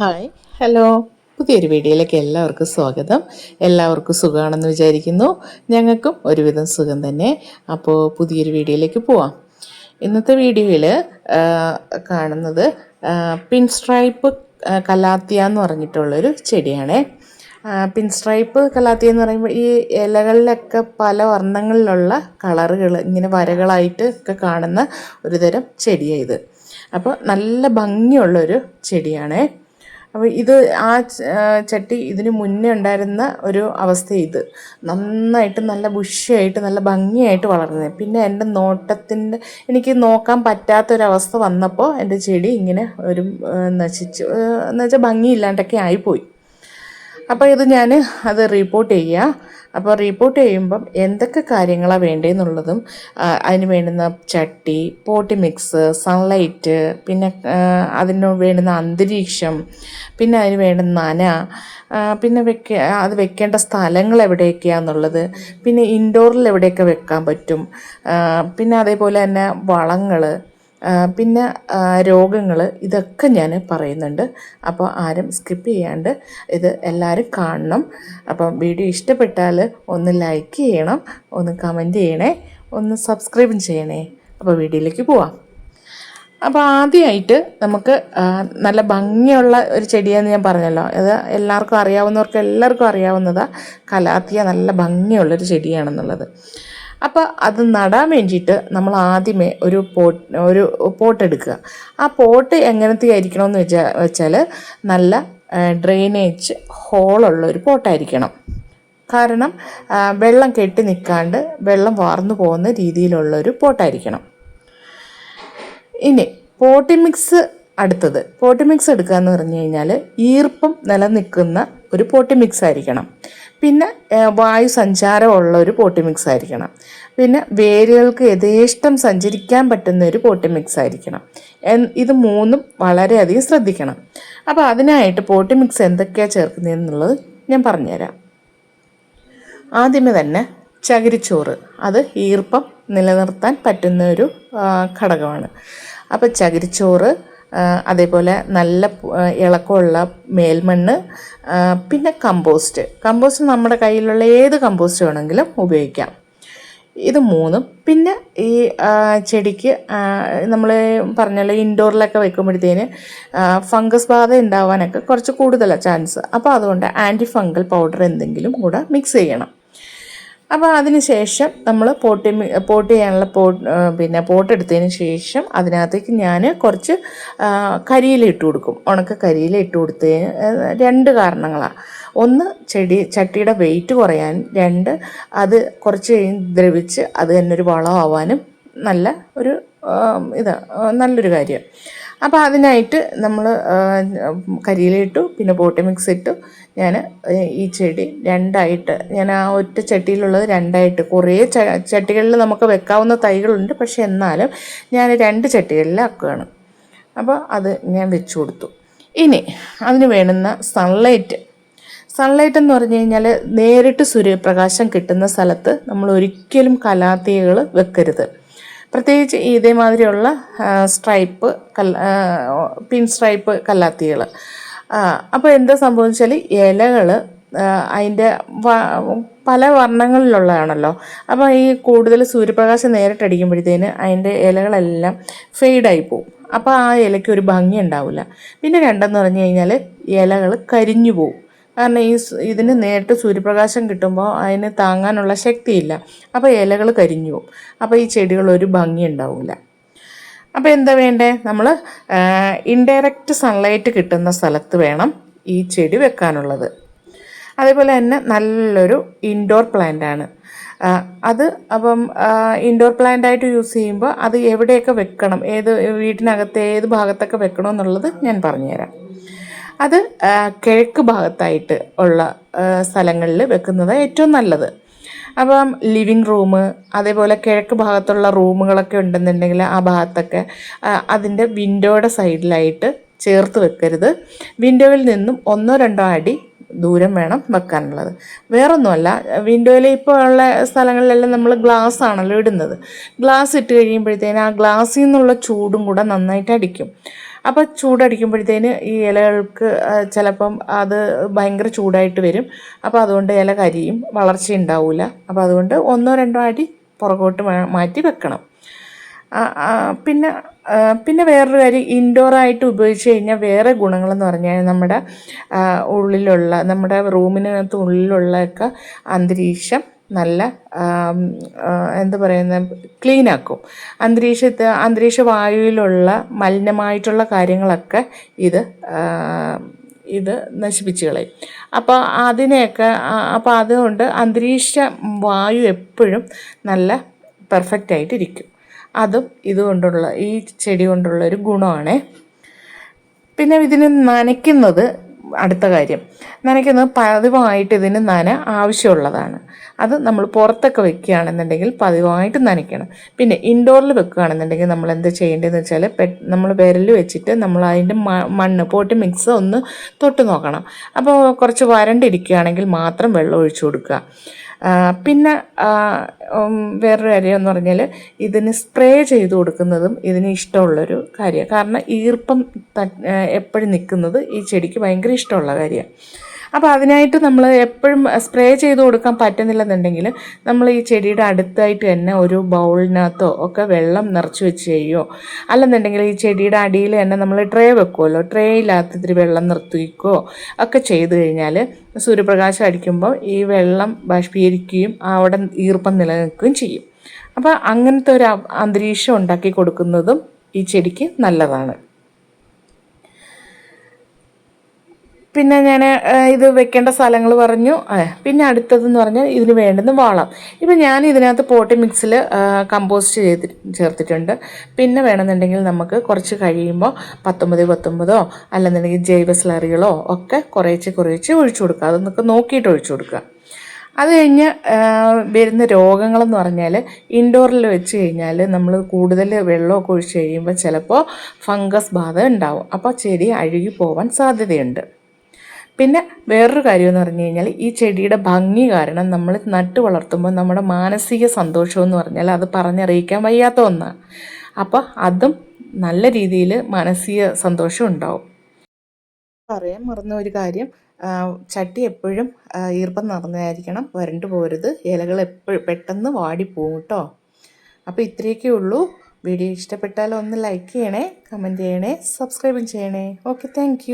Hi hello. പുതിയൊരു വീഡിയോയിലേക്ക് എല്ലാവർക്കും സ്വാഗതം. എല്ലാവർക്കും സുഖമാണെന്ന് വിചാരിക്കുന്നു. ഞങ്ങൾക്കും ഒരുവിധം സുഖം തന്നെ. അപ്പോൾ പുതിയൊരു വീഡിയോയിലേക്ക് പോവാം. ഇന്നത്തെ വീഡിയോയിൽ കാണുന്നത് പിൻ സ്ട്രൈപ്പ് കലാത്തിയ എന്ന് പറഞ്ഞിട്ടുള്ളൊരു ചെടിയാണ്. പിൻ സ്ട്രൈപ്പ് കലാത്തിയ എന്ന് പറയുമ്പോൾ ഈ ഇലകളിലൊക്കെ പല വർണങ്ങളിലുള്ള കളറുകൾ ഇങ്ങനെ വരകളായിട്ട് ഒക്കെ കാണുന്ന ഒരു തരം ചെടിയാണ് ഇത്. അപ്പോൾ നല്ല ഭംഗിയുള്ളൊരു ചെടിയാണേ. അപ്പോൾ ഇത് ആ ചട്ടി ഇതിന് മുന്നേ ഉണ്ടായിരുന്ന ഒരു അവസ്ഥ ഇത്. നന്നായിട്ട് നല്ല ബുഷിയായിട്ട് നല്ല ഭംഗിയായിട്ട് വളർന്നത്. പിന്നെ എന്റെ നോട്ടത്തിന്റെ എനിക്ക് നോക്കാൻ പറ്റാത്തൊരവസ്ഥ വന്നപ്പോൾ എന്റെ ചെടി ഇങ്ങനെ ഒരു നശിച്ചു. എന്നുവെച്ചാൽ എന്ന് വെച്ചാൽ ഭംഗിയില്ലാണ്ടൊക്കെ ആയിപ്പോയി. അപ്പോൾ ഇത് ഞാൻ അത് റിപ്പോർട്ട് ചെയ്യുക അപ്പോൾ റിപ്പോർട്ട് ചെയ്യുമ്പം എന്തൊക്കെ കാര്യങ്ങളാണ് വേണ്ടതെന്നുള്ളതും അതിന് വേണ്ടുന്ന ചട്ടി പോട്ടി മിക്സ് സൺലൈറ്റ് പിന്നെ അതിന് വേണ്ടുന്ന അന്തരീക്ഷം പിന്നെ അതിന് വേണ്ടുന്ന നന പിന്നെ വെക്ക അത് വെക്കേണ്ട സ്ഥലങ്ങൾ എവിടെയൊക്കെയാണെന്നുള്ളത് പിന്നെ ഇൻഡോറിൽ എവിടെയൊക്കെ വെക്കാൻ പറ്റും പിന്നെ അതേപോലെ തന്നെ വളങ്ങൾ പിന്നെ രോഗങ്ങൾ ഇതൊക്കെ ഞാൻ പറയുന്നുണ്ട്. അപ്പോൾ ആരും സ്കിപ്പ് ചെയ്യാണ്ട് ഇത് എല്ലാവരും കാണണം. അപ്പം വീഡിയോ ഇഷ്ടപ്പെട്ടാൽ ഒന്ന് ലൈക്ക് ചെയ്യണം ഒന്ന് കമന്റ് ചെയ്യണേ ഒന്ന് സബ്സ്ക്രൈബും ചെയ്യണേ. അപ്പോൾ വീഡിയോയിലേക്ക് പോവാം. അപ്പോൾ ആദ്യമായിട്ട് നമുക്ക് നല്ല ഭംഗിയുള്ള ഒരു ചെടിയാണെന്ന് ഞാൻ പറഞ്ഞല്ലോ. അത് എല്ലാവർക്കും അറിയാവുന്നവർക്ക് എല്ലാവർക്കും അറിയാവുന്നതാണ് കലാത്തിയ നല്ല ഭംഗിയുള്ളൊരു ചെടിയാണെന്നുള്ളത്. അപ്പോൾ അത് നടാൻ വേണ്ടിയിട്ട് നമ്മൾ ആദ്യമേ ഒരു പോട്ട് ഒരു പോട്ട് എടുക്കുക. ആ പോട്ട് എങ്ങനത്തെ ആയിരിക്കണമെന്ന് വെച്ചാൽ വെച്ചാൽ നല്ല ഡ്രെയിനേജ് ഹോളുള്ള ഒരു പോട്ടായിരിക്കണം. കാരണം വെള്ളം കെട്ടി നിൽക്കാണ്ട് വെള്ളം വാർന്നു പോകുന്ന രീതിയിലുള്ള ഒരു പോട്ടായിരിക്കണം. ഇനി പോട്ടി മിക്സ് അടുത്തത്. പോട്ടി മിക്സ് എടുക്കുക എന്ന് പറഞ്ഞു കഴിഞ്ഞാൽ ഈർപ്പം നിലനിൽക്കുന്ന ഒരു പോട്ടി മിക്സ് ആയിരിക്കണം. പിന്നെ വായു സഞ്ചാരമുള്ള ഒരു പോട്ടി മിക്സ് ആയിരിക്കണം പിന്നെ വേരുകൾക്ക് യഥേഷ്ടം സഞ്ചരിക്കാൻ പറ്റുന്ന ഒരു പോട്ടി മിക്സ് ആയിരിക്കണം ഇത് മൂന്നും വളരെയധികം ശ്രദ്ധിക്കണം. അപ്പോൾ അതിനായിട്ട് പോട്ടി മിക്സ് എന്തൊക്കെയാണ് ചേർക്കുന്നതെന്നുള്ളത് ഞാൻ പറഞ്ഞുതരാം. ആദ്യമേ തന്നെ ചകിരിച്ചോറ്. അത് ഈർപ്പം നിലനിർത്താൻ പറ്റുന്ന ഒരു ഘടകമാണ്. അപ്പോൾ ചകിരിച്ചോറ് അതേപോലെ നല്ല ഇളക്കമുള്ള മേൽമണ്ണ് പിന്നെ കമ്പോസ്റ്റ്. കമ്പോസ്റ്റ് നമ്മുടെ കയ്യിലുള്ള ഏത് കമ്പോസ്റ്റ് വേണമെങ്കിലും ഉപയോഗിക്കാം. ഇത് മൂന്നും. പിന്നെ ഈ ചെടിക്ക് നമ്മൾ പറഞ്ഞല്ലോ ഇൻഡോറിലൊക്കെ വെക്കുമ്പോഴത്തേന് ഫംഗസ് ബാധ ഉണ്ടാവാനൊക്കെ കുറച്ച് കൂടുതലാണ് ചാൻസ്. അപ്പോൾ അതുകൊണ്ട് ആന്റി ഫംഗൽ പൗഡർ എന്തെങ്കിലും കൂടെ മിക്സ് ചെയ്യണം. അപ്പോൾ അതിന് ശേഷം നമ്മൾ പോട്ട് പോട്ട് ചെയ്യാനുള്ള പോ പിന്നെ പോട്ടെടുത്തതിന് ശേഷം അതിനകത്തേക്ക് ഞാൻ കുറച്ച് കരിയിലിട്ട് കൊടുക്കും. ഉണക്ക കരിയില ഇട്ട് കൊടുത്തതിന് രണ്ട് കാരണങ്ങളാണ് ഒന്ന് ചെടി ചട്ടിയുടെ വെയിറ്റ് കുറയാൻ. രണ്ട് അത് കുറച്ച് കഴിഞ്ഞ് ദ്രവിച്ച് അത് തന്നെ ഒരു വളമാവാനും നല്ല ഒരു ഇത് നല്ലൊരു കാര്യം. അപ്പോൾ അതിനായിട്ട് നമ്മൾ കരിയിലിട്ടു പിന്നെ പോട്ടി മിക്സ് ഇട്ടു ഞാൻ ഈ ചെടി രണ്ടായിട്ട് ഞാൻ ആ ഒറ്റ ചട്ടിയിലുള്ളത് രണ്ടായിട്ട്. കുറേ ചട്ടികളിൽ നമുക്ക് വെക്കാവുന്ന തൈകളുണ്ട് പക്ഷെ എന്നാലും ഞാൻ രണ്ട് ചട്ടികളിലാക്കുകയാണ് അപ്പോൾ അത് ഞാൻ വെച്ചു കൊടുത്തു. ഇനി അതിന് വേണ്ടുന്ന സൺലൈറ്റ്. സൺലൈറ്റ് എന്ന് പറഞ്ഞു കഴിഞ്ഞാൽ നേരിട്ട് സൂര്യപ്രകാശം കിട്ടുന്ന സ്ഥലത്ത് നമ്മൾ ഒരിക്കലും കലാത്തികൾ വെക്കരുത്. പ്രത്യേകിച്ച് ഇതേമാതിരിയുള്ള സ്ട്രൈപ്പ് കല്ല പിൻ സ്ട്രൈപ്പ് കല്ലാത്തികൾ അപ്പോൾ എന്താ സംഭവിച്ചാൽ ഇലകൾ അതിന്റെ പല വർണങ്ങളിലുള്ളതാണല്ലോ. അപ്പോൾ ഈ കൂടുതൽ സൂര്യപ്രകാശം നേരിട്ടടിക്കുമ്പോഴത്തേന് അതിന്റെ ഇലകളെല്ലാം ഫെയ്ഡായി പോവും. അപ്പോൾ ആ ഇലയ്ക്ക് ഒരു ഭംഗി ഉണ്ടാവില്ല പിന്നെ രണ്ടെന്ന് പറഞ്ഞു കഴിഞ്ഞാൽ ഇലകൾ കരിഞ്ഞു പോകും കാരണം ഈ ഇതിന് നേരിട്ട് സൂര്യപ്രകാശം കിട്ടുമ്പോൾ അതിന് താങ്ങാനുള്ള ശക്തിയില്ല. അപ്പോൾ ഇലകൾ കരിഞ്ഞു പോകും അപ്പോൾ ഈ ചെടികൾ ഒരു ഭംഗി ഉണ്ടാവില്ല അപ്പോൾ എന്താ വേണ്ടേ? നമ്മൾ ഇൻഡയറക്റ്റ് സൺലൈറ്റ് കിട്ടുന്ന സ്ഥലത്ത് വേണം ഈ ചെടി വെക്കാനുള്ളത്. അതേപോലെ തന്നെ നല്ലൊരു ഇൻഡോർ പ്ലാന്റ് ആണ്. അത് അപ്പം ഇൻഡോർ പ്ലാന്റ് ആയിട്ട് യൂസ് ചെയ്യുമ്പോൾ അത് എവിടെയൊക്കെ വെക്കണം? ഏത് വീട്ടിനകത്ത് ഏത് ഭാഗത്തൊക്കെ വെക്കണം എന്നുള്ളത് ഞാൻ പറഞ്ഞുതരാം. അത് കിഴക്ക് ഭാഗത്തായിട്ട് ഉള്ള സ്ഥലങ്ങളിൽ വെക്കുന്നത് ഏറ്റവും നല്ലത്. അപ്പം ലിവിങ് റൂം അതേപോലെ കിഴക്ക് ഭാഗത്തുള്ള റൂമുകളൊക്കെ ഉണ്ടെന്നുണ്ടെങ്കിൽ ആ ഭാഗത്തൊക്കെ അതിന്റെ വിൻഡോയുടെ സൈഡിലായിട്ട് ചേർത്ത് വെക്കരുത്. വിൻഡോയിൽ നിന്നും ഒന്നോ രണ്ടോ അടി ദൂരം വേണം വെക്കാനുള്ളത്. വേറൊന്നുമല്ല വിൻഡോയിൽ ഇപ്പോൾ ഉള്ള സ്ഥലങ്ങളിലെല്ലാം നമ്മൾ ഗ്ലാസ് ആണല്ലോ ഇടുന്നത്. ഗ്ലാസ് ഇട്ട് കഴിയുമ്പോഴത്തേന് ആ ഗ്ലാസ്സിൽ നിന്നുള്ള ചൂടും കൂടെ നന്നായിട്ട് അടിക്കും. അപ്പോൾ ചൂടടിക്കുമ്പോഴത്തേന് ഈ ഇലകൾക്ക് ചിലപ്പം അത് ഭയങ്കര ചൂടായിട്ട് വരും. അപ്പോൾ അതുകൊണ്ട് ഇല കരിയും വളർച്ച ഉണ്ടാവില്ല അപ്പോൾ അതുകൊണ്ട് ഒന്നോ രണ്ടോ അടി പുറകോട്ട് മാറ്റി വെക്കണം. പിന്നെ പിന്നെ വേറൊരു കാര്യം ഇൻഡോറായിട്ട് ഉപയോഗിച്ച് കഴിഞ്ഞാൽ വേറെ ഗുണങ്ങളെന്ന് പറഞ്ഞാൽ നമ്മുടെ ഉള്ളിലുള്ള നമ്മുടെ റൂമിനകത്ത് ഉള്ളിലുള്ളൊക്കെ അന്തരീക്ഷം നല്ല എന്താ പറയുന്ന ക്ലീനാക്കും അന്തരീക്ഷത്തെ അന്തരീക്ഷ വായുവിലുള്ള മലിനമായിട്ടുള്ള കാര്യങ്ങളൊക്കെ ഇത് ഇത് നശിപ്പിച്ച് കളയും. അപ്പോൾ അതിനെയൊക്കെ അപ്പോൾ അതുകൊണ്ട് അന്തരീക്ഷ വായു എപ്പോഴും നല്ല പെർഫെക്റ്റ് ആയിട്ടിരിക്കും. അതും ഇതുകൊണ്ടുള്ള ഈ ചെടി കൊണ്ടുള്ള ഒരു ഗുണമാണ്. പിന്നെ ഇതിന് നനയ്ക്കുന്നത് അടുത്ത കാര്യം. നനയ്ക്കുന്നത് പതിവായിട്ട് ഇതിന് നന ആവശ്യമുള്ളതാണ്. അത് നമ്മൾ പുറത്തൊക്കെ വെക്കുകയാണെന്നുണ്ടെങ്കിൽ പതിവായിട്ട് നനയ്ക്കണം. പിന്നെ ഇൻഡോറിൽ വെക്കുകയാണെന്നുണ്ടെങ്കിൽ നമ്മൾ എന്താ ചെയ്യേണ്ടതെന്ന് വെച്ചാൽ പെ നമ്മൾ വിരൽ വെച്ചിട്ട് നമ്മൾ അതിന്റെ മണ്ണ് പോട്ട് മിക്സ് ഒന്ന് തൊട്ട് നോക്കണം. അപ്പോൾ കുറച്ച് വരണ്ടിരിക്കുകയാണെങ്കിൽ മാത്രം വെള്ളം ഒഴിച്ചു കൊടുക്കുക. പിന്നെ വേറൊരു കാര്യം എന്ന് പറഞ്ഞാൽ ഇതിന് സ്പ്രേ ചെയ്ത് കൊടുക്കുന്നതും ഇതിന് ഇഷ്ടമുള്ളൊരു കാര്യമാണ് കാരണം ഈർപ്പം എപ്പോഴും നിൽക്കുന്നത് ഈ ചെടിക്ക് ഭയങ്കര ഇഷ്ടമുള്ള കാര്യമാണ് അപ്പോൾ അതിനായിട്ട് നമ്മൾ എപ്പോഴും സ്പ്രേ ചെയ്ത് കൊടുക്കാൻ പറ്റുന്നില്ലെന്നുണ്ടെങ്കിൽ നമ്മൾ ഈ ചെടിയുടെ അടുത്തായിട്ട് തന്നെ ഒരു ബൗളിനകത്തോ ഒക്കെ വെള്ളം നിറച്ച് വെച്ച് ചെയ്യുമോ അല്ലെന്നുണ്ടെങ്കിൽ ഈ ചെടിയുടെ അടിയിൽ തന്നെ നമ്മൾ ട്രേ വെക്കുമല്ലോ ട്രേ ഇത്തിരി വെള്ളം നിർത്തിക്കോ ഒക്കെ ചെയ്ത് കഴിഞ്ഞാൽ സൂര്യപ്രകാശം അടിക്കുമ്പോൾ ഈ വെള്ളം ബാഷ്പീകരിക്കുകയും അവിടെ ഈർപ്പം നിലനിൽക്കുകയും ചെയ്യും. അപ്പോൾ അങ്ങനത്തെ ഒരു അന്തരീക്ഷം ഉണ്ടാക്കി കൊടുക്കുന്നതും ഈ ചെടിക്ക് നല്ലതാണ്. പിന്നെ ഞാൻ ഇത് വെക്കേണ്ട സ്ഥലങ്ങൾ പറഞ്ഞു. പിന്നെ അടുത്തതെന്ന് പറഞ്ഞാൽ ഇതിന് വേണ്ടുന്ന വളം. ഇപ്പം ഞാൻ ഇതിനകത്ത് പോട്ടി മിക്സിൽ കമ്പോസ്റ്റ് ചെയ്ത് ചേർത്തിട്ടുണ്ട്. പിന്നെ വേണമെന്നുണ്ടെങ്കിൽ നമുക്ക് കുറച്ച് കഴിയുമ്പോൾ പത്തൊമ്പത് പത്തൊമ്പതോ അല്ലെന്നുണ്ടെങ്കിൽ ജൈവ സ്ലറികളോ ഒക്കെ കുറേച്ച് കുറേച്ച് ഒഴിച്ചു കൊടുക്കുക. അതൊന്നൊക്കെ നോക്കിയിട്ട് ഒഴിച്ചു കൊടുക്കുക. അത് കഴിഞ്ഞ് വരുന്ന രോഗങ്ങളെന്ന് പറഞ്ഞാൽ ഇൻഡോറിൽ വെച്ച് കഴിഞ്ഞാൽ നമ്മൾ കൂടുതൽ വെള്ളമൊക്കെ ഒഴിച്ച് കഴിയുമ്പോൾ ചിലപ്പോൾ ഫംഗസ് ബാധ ഉണ്ടാവും. അപ്പോൾ ചെടി അഴുകി പോവാൻ സാധ്യതയുണ്ട്. പിന്നെ വേറൊരു കാര്യം എന്ന് പറഞ്ഞു കഴിഞ്ഞാൽ ഈ ചെടിയുടെ ഭംഗി കാരണം നമ്മൾ നട്ടു വളർത്തുമ്പോൾ നമ്മുടെ മാനസിക സന്തോഷം എന്ന് പറഞ്ഞാൽ അത് പറഞ്ഞറിയിക്കാൻ വയ്യാത്ത ഒന്നാണ് അപ്പോൾ അതും നല്ല രീതിയിൽ മാനസിക സന്തോഷം ഉണ്ടാവും. പറയാൻ മറന്ന ഒരു കാര്യം ചട്ടി എപ്പോഴും ഈർപ്പം നിറഞ്ഞതായിരിക്കണം. വരണ്ടു പോരുത്. ഇലകൾ എപ്പോഴും പെട്ടെന്ന് വാടിപ്പോവും കേട്ടോ. അപ്പോൾ ഇത്രയൊക്കെ ഉള്ളൂ. വീഡിയോ ഇഷ്ടപ്പെട്ടാൽ ഒന്ന് ലൈക്ക് ചെയ്യണേ കമന്റ് ചെയ്യണേ സബ്സ്ക്രൈബും ചെയ്യണേ. Okay thank